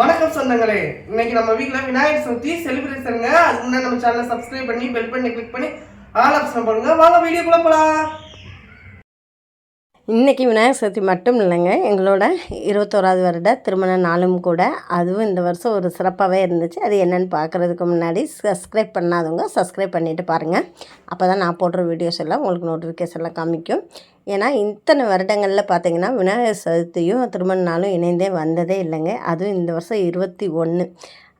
வணக்கம் சொந்தங்களே. இன்னைக்கு நம்ம வீட்டில் விநாயகர் சதுர்த்தி செலிப்ரேஷனுங்க அதுக்கு முன்னாடி நம்ம சேனலை சப்ஸ்கிரைப் பண்ணி பெல் பண்ணி கிளிக் பண்ணி ஆல் ஆப்ஷன் பண்ணுங்க வாங்க வீடியோக்குள்ள போலாம். இன்றைக்கி விநாயகர் சதுர்த்தி மட்டும் இல்லைங்க. எங்களோட இருபத்தோராது வருட திருமண நாளும் கூட அதுவும் இந்த வருஷம் ஒரு சிறப்பாகவே இருந்துச்சு. அது என்னென்னு பார்க்குறதுக்கு முன்னாடி சப்ஸ்கிரைப் பண்ணாதவங்க சப்ஸ்கிரைப் பண்ணிவிட்டு பாருங்கள் அப்போ தான் நான் போடுற வீடியோஸ் எல்லாம் உங்களுக்கு நோட்டிஃபிகேஷன்லாம் காமிக்கும். ஏன்னா இத்தனை வருடங்களில் பார்த்தீங்கன்னா விநாயகர் சதுர்த்தியும் திருமண நாளும் இணைந்தே வந்ததே இல்லைங்க. அதுவும் இந்த வருஷம் இருபத்தி ஒன்று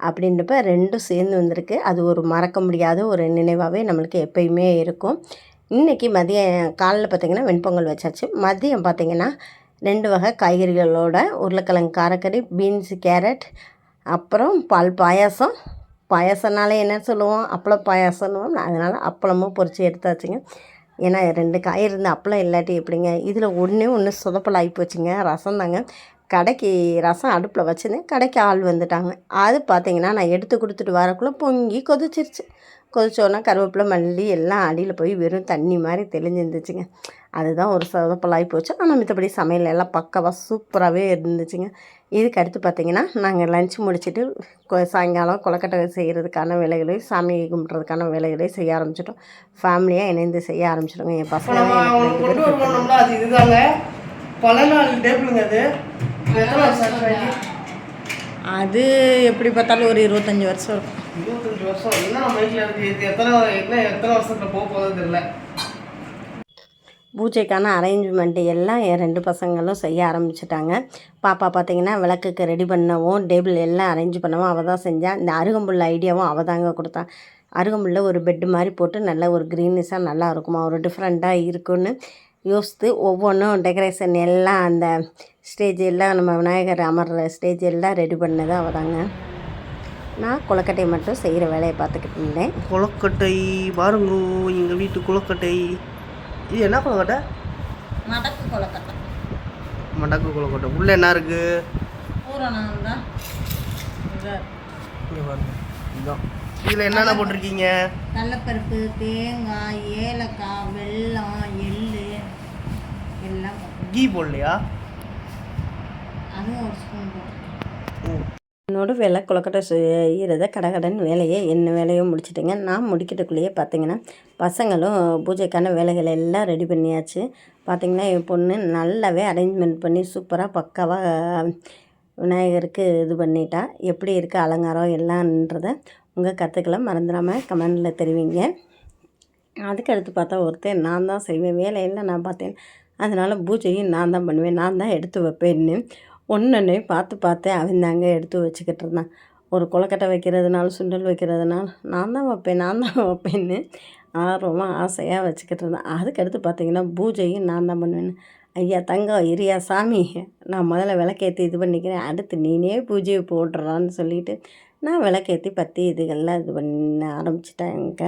அப்படின்றப்ப ரெண்டும் சேர்ந்து வந்திருக்கு. அது ஒரு மறக்க முடியாத ஒரு நினைவாகவே நம்மளுக்கு எப்பயுமே இருக்கும். இன்றைக்கி மதியம் காலையில் பார்த்திங்கன்னா வெண்பொங்கல் வச்சாச்சு. மதியம் பார்த்திங்கன்னா ரெண்டு வகை காய்கறிகளோட உருளைக்கிழங்கு காரக்கறி பீன்ஸு கேரட் அப்புறம் பால் பாயாசம். பாயாசம்னாலே என்ன சொல்லுவோம்? அப்பளம் பாயாசம்னுவோம் அதனால் அப்பளமும் பொரித்து எடுத்தாச்சுங்க. ஏன்னா ரெண்டு காய் இருந்து அப்பளம் இல்லாட்டி எப்படிங்க? இதில் ஒன்றே ஒன்று சொதப்பல் ஆகி போச்சுங்க ரசம் தாங்க கடைக்கு ரசம் அடுப்பில் வச்சுருந்தேன் கடைக்கு ஆள் வந்துட்டாங்க. அது பார்த்தீங்கன்னா நான் எடுத்து கொடுத்துட்டு வரக்குள்ளே பொங்கி கொதிச்சிருச்சு. கொதிச்சோன்னா கருவேப்பிலை மல்லி எல்லாம் அடியில் போய் வெறும் தண்ணி மாதிரி தெளிஞ்சிருந்துச்சுங்க. அதுதான் ஒரு சொதப்பலாகி போச்சு. ஆனால் மித்தபடி சமையல் எல்லாம் பக்கவாக சூப்பராகவே இருந்துச்சுங்க. இதுக்கு அடுத்து பார்த்தீங்கன்னா நாங்கள் லஞ்ச் முடிச்சுட்டு சாயங்காலம் கொலக்கட்டை செய்கிறதுக்கான வேலைகளையும் சாமி கும்பிட்றதுக்கான வேலைகளையும் செய்ய ஆரம்பிச்சிட்டோம். ஃபேமிலியாக இணைந்து செய்ய ஆரம்பிச்சிட்டோங்க. என் பசங்க கொண்டு அது இதுதாங்க. பல நாள் டேபிளுங்க அது. அது எப்படி பார்த்தாலும் ஒரு இருபத்தஞ்சி வருஷம் இருக்கும். இருபத்தஞ்சு வருஷம். என்ன நம்ம வீட்டில் இருக்கு? இது எத்தனை என்ன எத்தனை வருஷத்துல போக போகுது தெரியல. பூஜைக்கான அரேஞ்ச்மெண்ட்டு எல்லாம் என் ரெண்டு பசங்களும் செய்ய ஆரம்பிச்சிட்டாங்க. பாப்பா பார்த்தீங்கன்னா விளக்குக்கு ரெடி பண்ணவும் டேபிள் எல்லாம் அரேஞ்ச் பண்ணவும் அவள் தான் செஞ்சா இந்த அருகம்புல் ஐடியாவும் அவள் தாங்க கொடுத்தா. அருகம்புல்ல ஒரு பெட்டு மாதிரி போட்டு நல்ல ஒரு க்ரீனிஷாக நல்லா இருக்குமா? ஒரு டிஃப்ரெண்ட்டாக இருக்குன்னு யோசித்து ஒவ்வொன்றும் டெக்கரேஷன் எல்லாம் அந்த ஸ்டேஜ் எல்லாம் நம்ம விநாயகர் அமர்ற ஸ்டேஜ் எல்லாம் ரெடி பண்ணது அவள் தாங்க நான் கொலக்கட்டை மட்டும் செய்கிற வேலையை பார்த்துக்கிட்டு இருந்தேன். கொலக்கட்டை பாருங்க எங்கள் வீட்டு கொலக்கட்டை இது என்ன கொலக்கட்டை மடக்கு கொலக்கட்டை மடக்கு கொலக்கட்டை உள்ள என்ன இருக்கு? பூரணம் தான் இங்க பாருங்க. இதுதான் இதில் என்னென்ன போட்டிருக்கீங்க? கடலப்பருப்பு தேங்காய் ஏலக்காய் வெல்லம் எள்ளு எல்லாம் கீ போடலையா அதுவும் ஒரு ஸ்பூன் போட்டு ம். என்னோட வேலை கொலக்கட்டை செய்கிறத கடகடன் வேலையை என்ன வேலையும் முடிச்சிட்டேங்க. நான் முடிக்கிறதுக்குள்ளேயே பார்த்தீங்கன்னா பசங்களும் பூஜைக்கான வேலைகளை எல்லாம் ரெடி பண்ணியாச்சு. பார்த்தீங்கன்னா என் பொண்ணு நல்லாவே அரேஞ்ச்மெண்ட் பண்ணி சூப்பராக பக்காவாக விநாயகருக்கு இது பண்ணிட்டா. எப்படி இருக்குது அலங்காரம் எல்லான்றதை உங்கள் கற்றுக்கலாம் மறந்துடாமல் கமெண்டில் தெரிவிங்க. அதுக்கு அடுத்து பார்த்தா ஒருத்தன் நான் தான் செய்வேன். வேலையெல்லாம் நான் பார்த்தேன். அதனால் பூஜையும் நான் தான் பண்ணுவேன். நான் தான் எடுத்து வைப்பேன்னு. ஒன்று பார்த்து பார்த்து அவன் தாங்க எடுத்து வச்சுக்கிட்டு இருந்தான். ஒரு கொலக்கட்டை வைக்கிறதுனால சுண்டல் வைக்கிறதுனால நான் தான் வைப்பேன் நான் தான் வைப்பேன்னு ஆர்வமாக ஆசையாக வச்சுக்கிட்டு இருந்தேன். அதுக்கடுத்து பார்த்தீங்கன்னா பூஜையும் நான் தான் பண்ணுவேன். ஐயா தங்கம் இரியா சாமி நான் முதல்ல விளக்கேற்றி இது பண்ணிக்கிறேன். அடுத்து நீனே பூஜையை போடுறான்னு சொல்லிட்டு நான் விளக்கேற்றி பற்றி இதுகள்லாம் இது பண்ண ஆரம்பிச்சிட்டேங்க.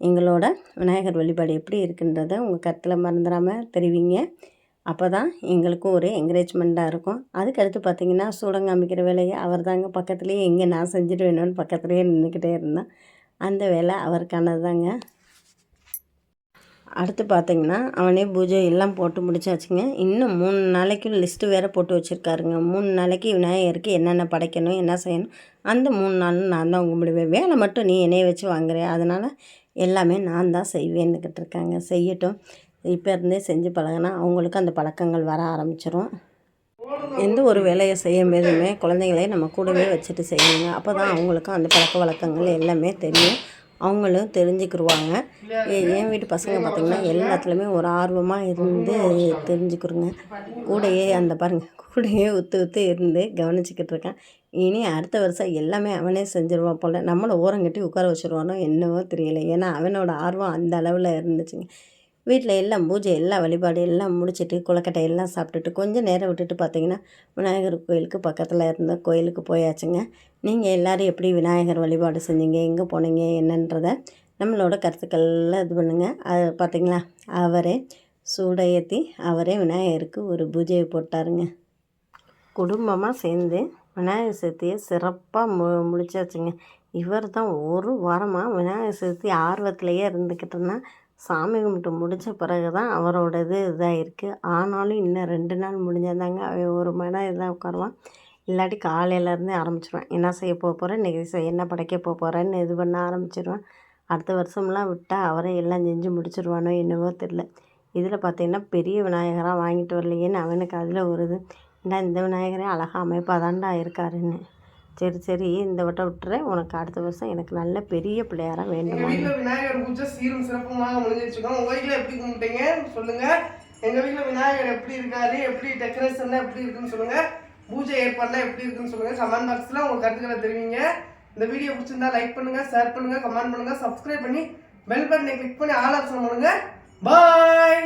எங்களோட விநாயகர் வழிபாடு எப்படி இருக்குன்றதை உங்கள் கருத்தில் மறந்துடாமல் தெரிவிங்க. அப்போ தான் எங்களுக்கும் ஒரு என்கரேஜ்மெண்ட்டாக இருக்கும். அதுக்கடுத்து பார்த்திங்கன்னா பார்த்தீங்கன்னா சூடம் காமிக்கிற வேலையை அவர் தாங்க பக்கத்துலேயே எங்கே நான் செஞ்சுட்டு வேணும்னு பக்கத்துலேயே நின்றுக்கிட்டே இருந்தேன். அந்த வேலை அவருக்கானது தாங்க அடுத்து பார்த்திங்கன்னா அவனே பூஜை எல்லாம் போட்டு முடிச்சாச்சுங்க. இன்னும் மூணு நாளைக்கு லிஸ்ட்டு வேறு போட்டு வச்சுருக்காருங்க. மூணு நாளைக்கு விநாயகருக்கு என்னென்ன படைக்கணும் என்ன செய்யணும் அந்த மூணு நாளும் நான் தான் கும்பிடுவேன். வேலை மட்டும் நீ என்னைய வச்சு வாங்குறேன் அதனால் எல்லாமே நான் தான் செய்வேன்னுக்கிட்டு இருக்காங்க. செய்யட்டும். இப்போ இருந்தே செஞ்சு பழகினா அவங்களுக்கு அந்த பழக்கங்கள் வர ஆரம்பிச்சிடும் எந்த ஒரு வேலையை செய்யும் போதுமே குழந்தைங்களையும் நம்ம கூடவே வச்சுட்டு செய்யணுங்க அப்போ தான் அவங்களுக்கும் அந்த பழக்க வழக்கங்கள் எல்லாமே தெரியும். அவங்களும் தெரிஞ்சுக்கிருவாங்க. என் வீட்டு பசங்க பார்த்திங்கன்னா எல்லாத்துலேயுமே ஒரு ஆர்வமாக இருந்து தெரிஞ்சுக்கிறோங்க கூடையே அந்த பாருங்கள் கூடையே உத்து உத்து இருந்து கவனிச்சுக்கிட்டு இருக்கேன். இனி அடுத்த வருஷம் எல்லாமே அவனே செஞ்சிருவான் போல். நம்மளை ஓரங்கட்டி உட்கார வச்சுருவானோ என்னவோ தெரியல. ஏன்னா அவனோட ஆர்வம் அந்த அளவில் இருந்துச்சுங்க. வீட்டில் எல்லாம் பூஜை எல்லாம் வழிபாடு எல்லாம் முடிச்சுட்டு குளக்கட்டை எல்லாம் சாப்பிட்டுட்டு கொஞ்சம் நேரம் விட்டுட்டு பார்த்தீங்கன்னா விநாயகர் கோயிலுக்கு பக்கத்தில் இருந்த கோயிலுக்கு போயாச்சுங்க. நீங்கள் எல்லோரும் எப்படி விநாயகர் வழிபாடு செஞ்சீங்க எங்கே போனீங்க என்னன்றதை நம்மளோட கருத்துக்கள்லாம் இது பண்ணுங்கள் அது பார்த்தீங்களா? அவரே சூடையத்தி அவரே விநாயகருக்கு ஒரு பூஜையை போட்டாருங்க. குடும்பமாக சேர்ந்து விநாயகர் சதுர்த்தியை சிறப்பாக மு முடிச்சாச்சுங்க. இவர் தான் ஒரு வாரமாக விநாயகர் சதுர்த்தி ஆர்வத்திலையே இருந்துக்கிட்டு சாமி கும்பிட்டு முடித்த பிறகு தான் அவரோட இது இதாக இருக்குது ஆனாலும் இன்னும் ரெண்டு நாள் முடிஞ்சாதாங்க அவன் ஒரு மன இதாக உட்காருவான். இல்லாட்டி காலையிலேருந்தே ஆரம்பிச்சிருவேன். என்ன செய்ய போக போகிறேன் இன்றைக்கி செய்ய என்ன படைக்க போக போகிறேன்னு இது பண்ண ஆரம்பிச்சிருவேன். அடுத்த வருஷம்லாம் விட்டால் அவரே எல்லாம் செஞ்சு முடிச்சிருவானோ என்னவோ தெரில இதில் பார்த்தீங்கன்னா பெரிய விநாயகராக வாங்கிட்டு வரலையேன்னு அவனுக்கு அதில் ஒரு இது. ஏன்டா இந்த விநாயகரே அழகாக அமைப்பாக தான்டா இருக்காருன்னு. சரி சரி இந்த வட்டம் விட்டுறேன். உனக்கு அடுத்த வருஷம் எனக்கு நல்ல பெரிய பிள்ளையாராக வேண்டும்? வேண்டுமா விநாயகர் பூஜை சீரும் சிறப்புமாக முடிஞ்சிருச்சுக்கோம் உங்கள் வீட்டில் எப்படி கும்பிட்டீங்க? சொல்லுங்கள் எங்கள் வீட்டில் விநாயகர் எப்படி இருக்காரு? எப்படி டெக்கரேஷன்லாம் எப்படி இருக்குன்னு சொல்லுங்கள் பூஜை ஏற்பாடுலாம் எப்படி இருக்குன்னு சொல்லுங்கள் கமெண்ட் பாக்ஸில் உங்கள் கருத்துக்களை தெரிவிங்க. இந்த வீடியோ பிடிச்சிருந்தா லைக் பண்ணுங்கள் ஷேர் பண்ணுங்கள் கமெண்ட் பண்ணுங்கள் சப்ஸ்கிரைப் பண்ணி பெல் பட்டனை கிளிக் பண்ணி ஆல் ஆப்ஷன் பண்ணுங்கள் பாய்